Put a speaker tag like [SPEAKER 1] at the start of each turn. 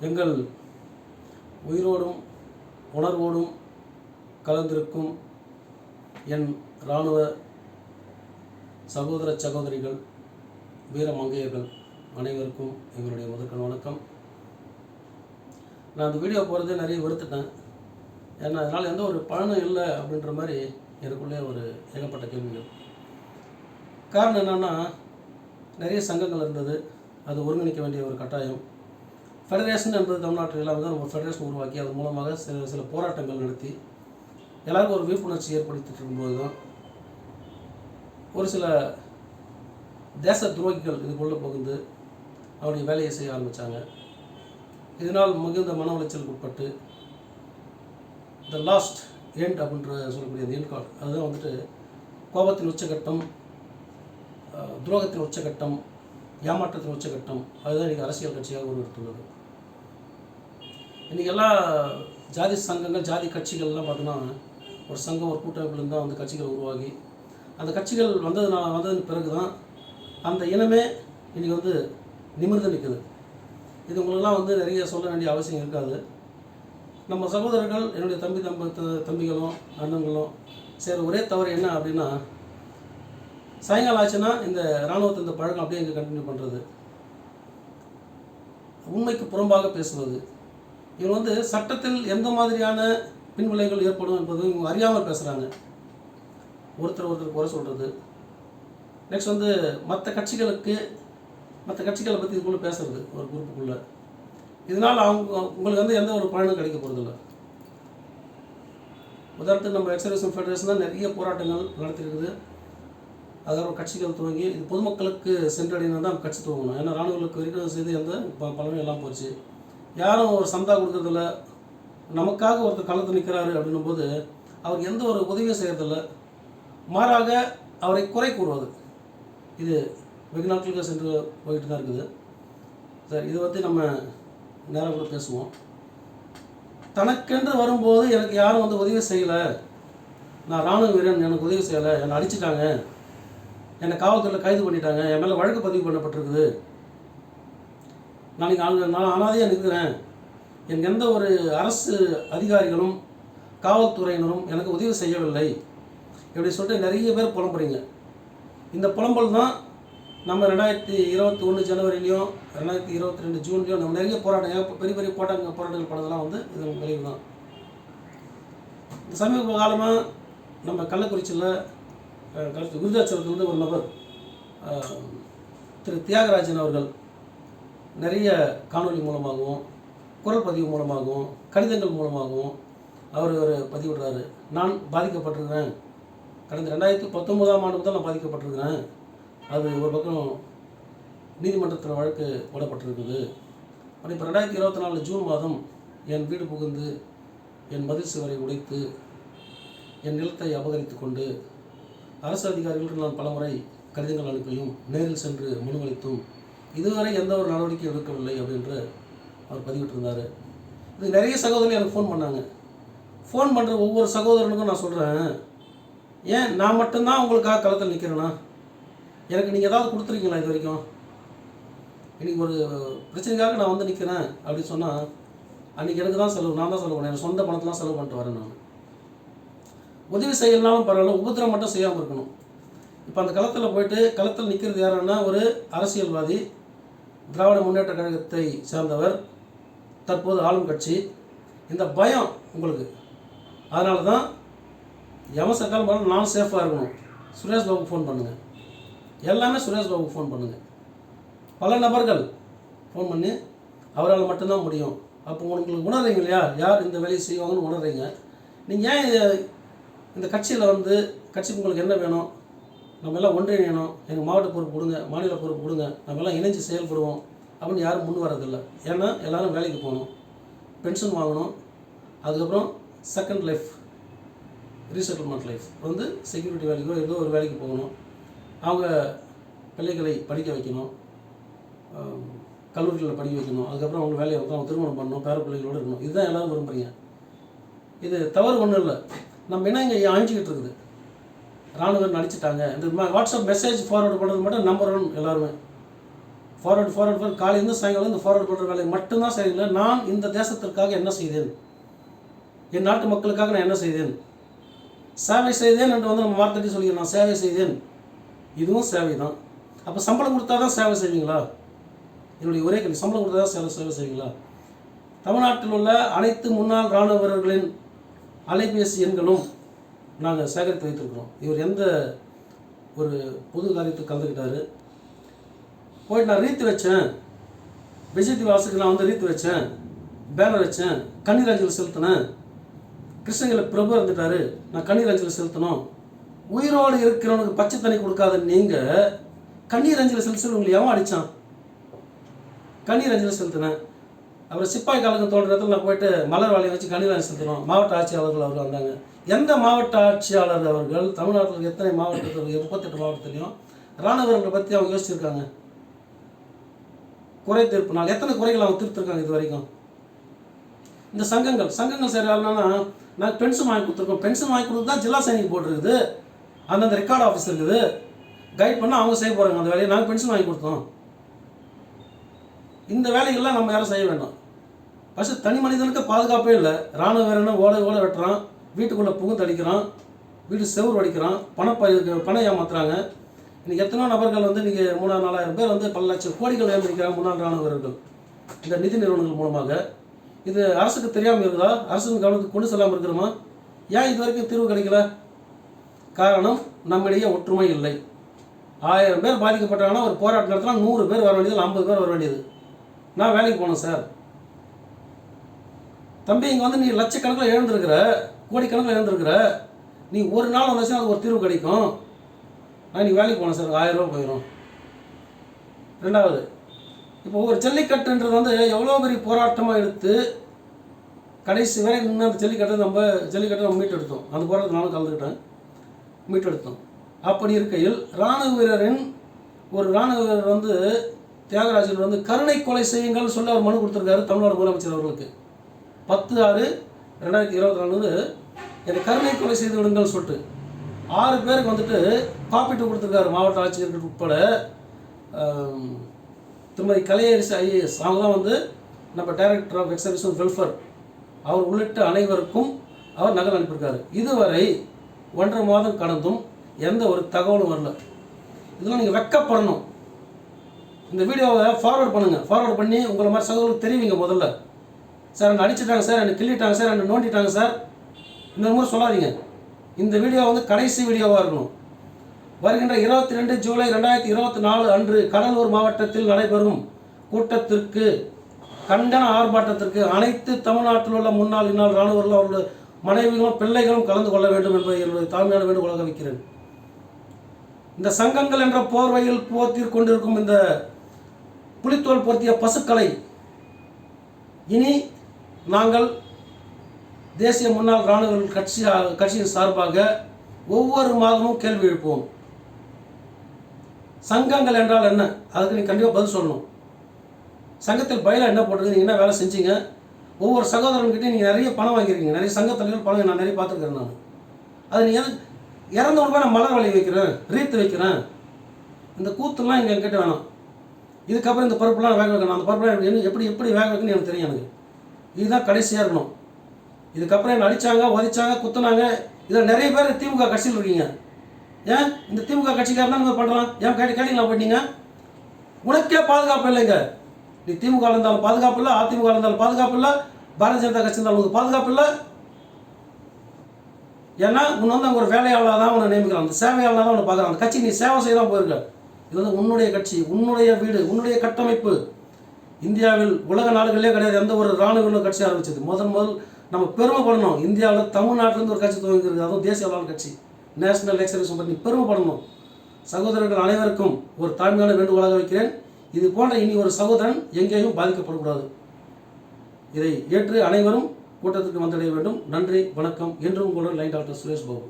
[SPEAKER 1] எங்கள் உயிரோடும் உணர்வோடும் கலந்திருக்கும் என் இராணுவ சகோதர சகோதரிகள் வீர மங்கையர்கள் அனைவருக்கும் எங்களுடைய முதற்கண் வணக்கம். நான் அந்த வீடியோ போகிறதே நிறைய வெறுத்துட்டேன். ஏன்னா அதனால் எந்த ஒரு பலனும் இல்லை அப்படின்ற மாதிரி எனக்குள்ளே ஒரு ஏகப்பட்ட கேள்விகள். காரணம் என்னென்னா நிறைய சங்கங்கள் இருந்தது. அது ஒருங்கிணைக்க வேண்டிய ஒரு கட்டாயம். ஃபெடரேஷன் என்பது தமிழ்நாட்டில் எல்லாம் வந்து ஒரு ஃபெடரேஷன் உருவாக்கி அது மூலமாக சில சில போராட்டங்கள் நடத்தி எல்லாருக்கும் ஒரு விழிப்புணர்ச்சி ஏற்படுத்திட்டு இருக்கும்போது தான் ஒரு சில தேச துரோகிகள் இதுக்குள்ளே புகுந்து அவருடைய வேலையை செய்ய ஆரம்பித்தாங்க இதனால் மிகுந்த மன உளைச்சலுக்கு உட்பட்டு த லாஸ்ட் எண்ட் அப்படின்ற சொல்லக்கூடிய அந்த எண்ட் கார்டு அதுதான் வந்துட்டு கோபத்தின் உச்சகட்டம் துரோகத்தின் உச்சகட்டம் ஏமாற்றத்தின் உச்சகட்டம் அதுதான் இன்றைக்கி அரசியல் கட்சியாக உருவெடுத்துள்ளது. இன்றைக்கி எல்லா ஜாதி சங்கங்கள் ஜாதி கட்சிகள்லாம் பார்த்தோன்னா ஒரு சங்கம் ஒரு கூட்டமைப்புலேருந்து தான் அந்த கட்சிகள் உருவாகி அந்த கட்சிகள் வந்ததுனால வந்ததுக்கு பிறகு தான் அந்த இனமே இன்றைக்கி வந்து நிமிர்ந்து நிற்குது இது உங்களெல்லாம் வந்து நிறைய சொல்ல வேண்டிய அவசியம் இருக்காது. நம்ம சகோதரர்கள் என்னுடைய தம்பி தம்ப த- தம்பிகளும் அண்ணன்களும் சரி ஒரே தவறு என்ன அப்படின்னா சாயங்காலம் ஆச்சுன்னா இந்த இராணுவத்தை இந்த பழக்கம் அப்படியே இங்கே கண்டினியூ பண்ணுறது உண்மைக்கு புறம்பாக பேசுவது. இவங்க வந்து சட்டத்தில் எந்த மாதிரியான பின்விளைவுகள் ஏற்படும் என்பது இவங்க அறியாமல் பேசுகிறாங்க ஒருத்தர் ஒருத்தர் குறை சொல்கிறது நெக்ஸ்ட் வந்து மற்ற கட்சிகளுக்கு மற்ற கட்சிகளை பற்றி இதுக்குள்ளே பேசுறது ஒரு குரூப்புக்குள்ளே. இதனால் அவங்க உங்களுக்கு வந்து எந்த ஒரு பலனும் கிடைக்க போகிறதில்ல உதாரணத்துக்கு நம்ம எக்ஸர்வேஷன் ஃபெடரேஷன் தான் நிறைய போராட்டங்கள் நடத்திருக்குது. அதாவது கட்சிகள் துவங்கி இது பொதுமக்களுக்கு சென்றடையினா தான் கட்சி துவங்கணும். ஏன்னா ராணுவங்களுக்கு வரைக்கும் செய்து எந்த பலனும் எல்லாம் போச்சு. யாரும் ஒரு சந்தா கொடுக்கறதில்ல. நமக்காக ஒருத்தர் களத்து நிற்கிறாரு அப்படின்னும் போது அவர் எந்த ஒரு உதவியும் செய்கிறதில்ல மாறாக அவரை குறை கூறுவது. இது வெகு நாட்களுக்கு சென்று போயிட்டு தான் இருக்குது. சார் இது பற்றி நம்ம நேரம் கூட பேசுவோம். தனக்கென்று வரும்போது எனக்கு யாரும் வந்து உதவி செய்யலை. நான் ராணுவ வீரன் எனக்கு உதவி செய்யலை. என்னை அடிச்சிட்டாங்க. என்னை காவல்துறையில் கைது பண்ணிட்டாங்க. என் மேலே வழக்கு பதிவு பண்ணப்பட்டிருக்குது. நாளைக்கு ஆளு நான் அனாதையாக நிற்கிறேன் எனக்கு எந்த ஒரு அரசு அதிகாரிகளும் காவல்துறையினரும் எனக்கு உதவி செய்யவில்லை. இப்படி சொல்லிட்டு நிறைய பேர் புலம்புறீங்க. இந்த புலம்பல் தான் நம்ம ரெண்டாயிரத்தி இருபத்தி ஒன்று ஜனவரிலையும் ரெண்டாயிரத்தி இருபத்தி ரெண்டு ஜூன்லையும் நம்ம நிறைய போராட்டம் பெரிய பெரிய போராட்டங்கள் போராட்டங்கள் பண்ணதெல்லாம் வந்து இதன் விளைவு தான். இந்த சமீப காலமாக நம்ம கள்ளக்குறிச்சியில் அஹ், கள்ளக்குறிச்சி வந்து ஒரு நபர் திரு தியாகராஜன் அவர்கள் நிறைய காணொளி மூலமாகவும் குரல் பதிவு மூலமாகவும் கடிதங்கள் மூலமாகவும் அவர் ஒரு பதிவிடுறாரு நான் பாதிக்கப்பட்டிருக்கிறேன். கடந்த ரெண்டாயிரத்தி பத்தொன்பதாம் ஆண்டு முதல் நான் பாதிக்கப்பட்டிருக்கிறேன். அது ஒரு பக்கம் நீதிமன்றத்தில் வழக்கு போடப்பட்டிருக்குது. ஆனால் இப்போ ரெண்டாயிரத்தி இருபத்தி நாலு ஜூன் மாதம் என் வீடு புகுந்து என் மதில் சுவரை உடைத்து என் நிலத்தை அபகரித்து கொண்டு அரசு அதிகாரிகளுக்கு நான் பலமுறை கடிதங்கள் அனுப்பியும் நேரில் சென்று மனு அளித்தும் இதுவரை எந்த ஒரு நடவடிக்கை எடுக்கவில்லை அப்படின்று அவர் பதிவிட்டிருந்தார். இது நிறைய சகோதரர்கள் எனக்கு ஃபோன் பண்ணாங்க. ஃபோன் பண்ணுற ஒவ்வொரு சகோதரனுக்கும் நான் சொல்கிறேன் ஏன்? நான் மட்டும்தான் உங்களுக்காக களத்தில் நிற்கிறேன்னா எனக்கு நீங்கள் ஏதாவது கொடுத்துருக்கீங்களா இது வரைக்கும்? இன்றைக்கி ஒரு பிரச்சனைக்காக நான் வந்து நிற்கிறேன் அப்படின்னு சொன்னால் அன்றைக்கி எனக்கு தான் செலவு நான் தான் செலவு பண்ணேன். என் சொந்த பணத்தெலாம் செலவு பண்ணிட்டு வரேன் நான். உதவி செய்யலனாலும் பரவாயில்ல உபத்திரம் மட்டும் செய்யாமல் இருக்கணும். இப்போ அந்த களத்தில் போயிட்டு களத்தில் நிற்கிறது யாருன்னா ஒரு அரசியல்வாதி. திராவிட முன்னேற்ற கழகத்தை சேர்ந்தவர் தற்போது ஆளும் கட்சி. இந்த பயம் உங்களுக்கு. அதனால தான் எவன் சக்காலம் பண்ண நான் சேஃபாக இருக்கணும். சுரேஷ் பாபுக்கு ஃபோன் பண்ணுங்கள் எல்லாமே சுரேஷ் பாபுக்கு ஃபோன் பண்ணுங்கள் பல நபர்கள் ஃபோன் பண்ணி அவரால் மட்டும்தான் முடியும். அப்போ உங்களுக்கு உணர்றீங்க இல்லையா? யார் இந்த வேலையை செய்வாங்கன்னு உணர்றீங்க. நீங்கள் ஏன் இந்த கட்சியில் வந்து கட்சிக்கு உங்களுக்கு என்ன வேணும்? நம்ம எல்லாம் ஒன்றிணையணும் எனக்கு மாவட்ட பொறுப்பு கொடுங்க மாநில பொறுப்பு கொடுங்க நம்ம எல்லாம் இணைஞ்சு செயல்படுவோம் அப்படின்னு யாரும் முன் வரதில்லை ஏன்னா எல்லாரும் வேலைக்கு போகணும். பென்ஷன் வாங்கணும். அதுக்கப்புறம் செகண்ட் லைஃப் ரீசெட்டில்மெண்ட் லைஃப் வந்து செக்யூரிட்டி வேலைக்கோ ஏதோ ஒரு வேலைக்கு போகணும். அவங்க பிள்ளைகளை படிக்க வைக்கணும். கல்லூரிகளில் படிக்க வைக்கணும். அதுக்கப்புறம் அவங்க வேலையை வந்து அவங்க திருமணம் பண்ணணும் பேர பிள்ளைகளோடு இருக்கணும். இதுதான் எல்லாரும் விரும்புகிறீங்க இது தவறு ஒன்றும் இல்லை. நம்ம என்ன இங்கே அழிஞ்சிக்கிட்டு இருக்குது? ராணுவம் நடிச்சிட்டாங்க. இந்த ம- வாட்ஸ்அப் மெசேஜ் ஃபார்வர்டு பண்ணுறது மட்டும் நம்பர் ஒன் எல்லாருமே. ஃபார்வர்டு ஃபார்வர்டு ஃபார்வர்ட் காலையிலேருந்து சாயங்காலம் இந்த ஃபார்வர்டு பண்ணுற வேலையை மட்டும்தான் செய்யல நான் இந்த தேசத்திற்காக என்ன செய்தேன்? என் நாட்டு மக்களுக்காக நான் என்ன செய்தேன்? சேவை செய்தேன் என்று வந்து நம்ம வார்த்தைக்கு சொல்லி நான் சேவை செய்தேன். இதுவும் சேவை தான். அப்போ சம்பளம் கொடுத்தா தான் சேவை செய்வீங்களா? என்னுடைய ஒரே கேள்வி. சம்பளம் கொடுத்தா தான் சேவை சேவை செய்வீங்களா? தமிழ்நாட்டில் உள்ள அனைத்து முன்னாள் இராணுவ வீரர்களின் அலைபேசி எண்களும் நாங்கள் சேகரித்து வைத்திருக்கிறோம். இவர் எந்த ஒரு பொது காரியத்துக்கு கலந்துக்கிட்டாரு. போயிட்டு நான் ரீத்து வச்சேன். விஜய் திவாசுக்கு நான் வந்து ரீத்து வச்சேன். பேனர் வச்சேன். கண்ணீர் அஞ்சலி செலுத்தினேன். கிருஷ்ணகிரி பிரபு இருந்துட்டாரு நான் கண்ணீர் அஞ்சலி செலுத்தணும். உயிரோடு இருக்கிறவனுக்கு பச்சை தண்ணி கொடுக்காத நீங்கள் கண்ணீர் அஞ்சலி செலுத்தி உங்களை எவன் அடித்தான் கண்ணீர் அஞ்சலி செலுத்தினேன். அப்புறம் சிப்பாய் கழகம் தோன்ற இடத்துல நான் போயிட்டு மலர் வாழையை வச்சு கணிதம் செலுத்தினோம். மாவட்ட ஆட்சியாளர்கள் அவர்கள் வந்தாங்க. எந்த மாவட்ட ஆட்சியாளர் அவர்கள் தமிழ்நாட்டில் எத்தனை மாவட்டத்தில் முப்பத்தெட்டு மாவட்டத்திலையும் இராணுவர்களை பற்றி அவங்க யோசிச்சிருக்காங்க. குறை தீர்ப்பு நாள். எத்தனை குறைகள் அவங்க தீர்த்திருக்காங்க இது வரைக்கும்? இந்த சங்கங்கள் சங்கங்கள் சரி நாங்கள் பென்ஷன் வாங்கி கொடுத்துருக்கோம். பென்ஷன் வாங்கி கொடுத்து தான் ஜில்லா சைனிக்கு போட்டிருக்குது. அந்தந்த ரெக்கார்ட் ஆஃபீஸ் இருக்குது. கைட் பண்ணால் அவங்க செய்ய போகிறாங்க அந்த வேலையை. நாங்கள் பென்ஷன் வாங்கி கொடுத்தோம். இந்த வேலைகள்லாம் நம்ம யாரும் செய்ய வேண்டாம். ஃபஸ்ட்டு தனி மனிதனுக்கு பாதுகாப்பே இல்லை. ராணுவ வீரனை ஓலை ஓலை வெட்டுறான். வீட்டுக்குள்ளே புகுந்து அடிக்கிறான். வீடு செவுறு அடிக்கிறான். பணம் பணம் ஏமாத்துறாங்க. இன்றைக்கி எத்தனை நபர்கள் வந்து இன்றைக்கி மூணாறு நாலாயிரம் பேர் வந்து பல லட்சம் கோடிகள் ஏந்திருக்கிறாங்க முன்னாள் ராணுவ வீரர்கள். இந்த நிதி நிறுவனங்கள் மூலமாக. இது அரசுக்கு தெரியாமல் இருக்குதா? அரசுக்கு கவனத்துக்கு கொண்டு செல்லாமல் இருக்கிறோமா? ஏன் இது வரைக்கும் தீர்வு கிடைக்கல? காரணம் நம்மிடையே ஒற்றுமை இல்லை. ஆயிரம் பேர் பாதிக்கப்பட்டாங்கன்னா ஒரு போராட்டம் நடத்தினா நூறு பேர் வர வேண்டியது ஐம்பது பேர் வர வேண்டியது. நான் வேலைக்கு போனேன் சார். தம்பி இங்கே வந்து நீ லட்சக்கணக்கில் எழுந்திருக்கிற கோடிக்கணக்கில் எழுந்திருக்கிற நீ ஒரு நாள் வந்துச்சுன்னா அது ஒரு தீர்வு கிடைக்கும். நான் நீ வேலைக்கு போனேன் சார் ஆயிரம் ரூபா போயிடும் ரெண்டாவது இப்போ ஒரு ஜல்லிக்கட்டுன்றது வந்து எவ்வளோ பெரிய போராட்டமாக எடுத்து கடைசி வரை நின்று அந்த ஜல்லிக்கட்டை நம்ம ஜல்லிக்கட்டை நம்ம மீட்டெடுத்தோம். அந்த போராட்டத்தில் நானும் கலந்துக்கிட்டேன். மீட்டெடுத்தோம். அப்படி இருக்கையில் இராணுவ வீரரின் ஒரு இராணுவ வீரர் வந்து தியாகராஜன் வந்து கருணை கொலை செய்யுங்கள் சொல்லி அவர் மனு கொடுத்துருக்காரு தமிழ்நாடு முதலமைச்சர் அவர்களுக்கு. பத்து ஆறு ரெண்டாயிரத்தி இருபத்தி நாலு என்னை கருணை கொலை செய்து விடுங்கள் சொல்லிட்டு ஆறு பேருக்கு வந்துட்டு காப்பீட்டு கொடுத்துருக்காரு மாவட்ட ஆட்சியர்கள் உட்பட திருமதி கலையரசி ஐஏஎஸ். அவங்க தான் வந்து நம்ம டைரக்டர் ஆஃப் எக்ஸபிஷன் வெல்ஃபேர். அவர் உள்ளிட்ட அனைவருக்கும் அவர் நகல் அனுப்பியிருக்காரு. இதுவரை ஒன்றரை மாதம் கடந்தும் எந்த ஒரு தகவலும் வரல. இதெல்லாம் நீங்கள் வெக்கப்படணும். இந்த வீடியோவை ஃபார்வர்ட் பண்ணுங்கள் ஃபார்வர்ட் பண்ணி உங்களை மாதிரி சகோதரர்களுக்கு தெரிவிங்க முதல்ல. சார் என்னை அடிச்சிட்டாங்க சார் என்னை கிள்ளிட்டாங்க சார் என்னை நோண்டிட்டாங்க சார். இன்னொரு மாதிரி சொல்லாதீங்க. இந்த வீடியோ வந்து கடைசி வீடியோவாக இருக்கணும். வருகின்ற இருபத்தி ரெண்டு ஜூலை ரெண்டாயிரத்தி இருபத்தி நாலு அன்று கடலூர் மாவட்டத்தில் நடைபெறும் கூட்டத்திற்கு கண்டன ஆர்ப்பாட்டத்திற்கு அனைத்து தமிழ்நாட்டில் உள்ள முன்னாள் இன்னால் இராணுவர்கள் அவருடைய மனைவிகளும் பிள்ளைகளும் கலந்து கொள்ள வேண்டும் என்பதை என்னுடைய தாழ்மையான வேண்டுகோளாக வைக்கிறேன். இந்த சங்கங்கள் என்ற போர்வையில் போர்த்திக் கொண்டிருக்கும் இந்த புலித்தோல் பொருத்திய பசுக்களை இனி நாங்கள் தேசிய முன்னாள் இராணுவ கட்சி கட்சியின் சார்பாக ஒவ்வொரு மாதமும் கேள்வி எழுப்புவோம். சங்கங்கள் என்றால் என்ன? அதுக்கு நீங்கள் கண்டிப்பாக பதில் சொல்லணும். சங்கத்தில் பயில என்ன போட்டுருக்கு? நீங்கள் என்ன வேலை செஞ்சீங்க? ஒவ்வொரு சகோதரன்கிட்டையும் நீங்கள் நிறைய பணம் வாங்கியிருக்கீங்க. நிறைய சங்க பணம் நான் நிறைய பார்த்துருக்கேன் நான். அது நீ எது இறந்தவங்க நான் மலர் வழி வைக்கிறேன் ரீத்து வைக்கிறேன். இந்த கூத்துலாம் இங்கே என்கிட்ட வேணாம். இதுக்கப்புறம் இந்த பருப்புலாம் வேக வைக்கணும். அந்த பருப்புலாம் என்ன எப்படி எப்படி வேக வைக்கணும்னு எனக்கு தெரியும் எனக்கு. இதுதான் கடைசியாக இருக்கணும். இதுக்கப்புறம் என்ன அடித்தாங்க உதைச்சாங்க குத்துனாங்க. இதில் நிறைய பேர் திமுக கட்சியில் இருக்கீங்க. ஏன்? இந்த திமுக கட்சிக்காரன் தான் நீங்கள் பண்ணுறான் ஏன் கேட்டு கேட்டீங்களா போயிட்டீங்க? உனக்கே பாதுகாப்பு இல்லைங்க. நீ திமுக இருந்தாலும் பாதுகாப்பு இல்லை அதிமுக இருந்தாலும் பாதுகாப்பு இல்லை பாரதிய ஜனதா கட்சி இருந்தாலும் உனக்கு பாதுகாப்பு இல்லை. ஏன்னா உன்னை வந்து அங்கே ஒரு வேலையாளராக தான் உன்னை நியமிக்கிறான். அந்த சேவையாளராக தான் உன்னை பார்க்குறான். அந்த கட்சி நீ சேவை செய்ய தான் போயிருக்க. இது வந்து உன்னுடைய கட்சி உன்னுடைய வீடு உன்னுடைய கட்டமைப்பு. இந்தியாவில் உலக நாடுகளிலே கிடையாது. எந்த ஒரு இராணுவ கட்சி ஆரம்பிச்சது. முதல் முதல் நம்ம பெருமைப்படணும். இந்தியாவில் தமிழ்நாட்டிலேருந்து ஒரு கட்சி துவங்கிருக்கு அதுவும் தேசிய அளவில் கட்சி. நேஷனல் எக்ஸலிஷன் பண்ணி பெருமைப்படணும். சகோதரர்கள் அனைவருக்கும் ஒரு தாழ்மையான வேண்டுகோளாக வைக்கிறேன். இது போன்ற இனி ஒரு சகோதரன் எங்கேயும் பாதிக்கப்படக்கூடாது. இதை ஏற்று அனைவரும் கூட்டத்திற்கு வந்தடைய வேண்டும். நன்றி வணக்கம். என்று உங்களுடன் லைன் டாக்டர் சுரேஷ் பாபு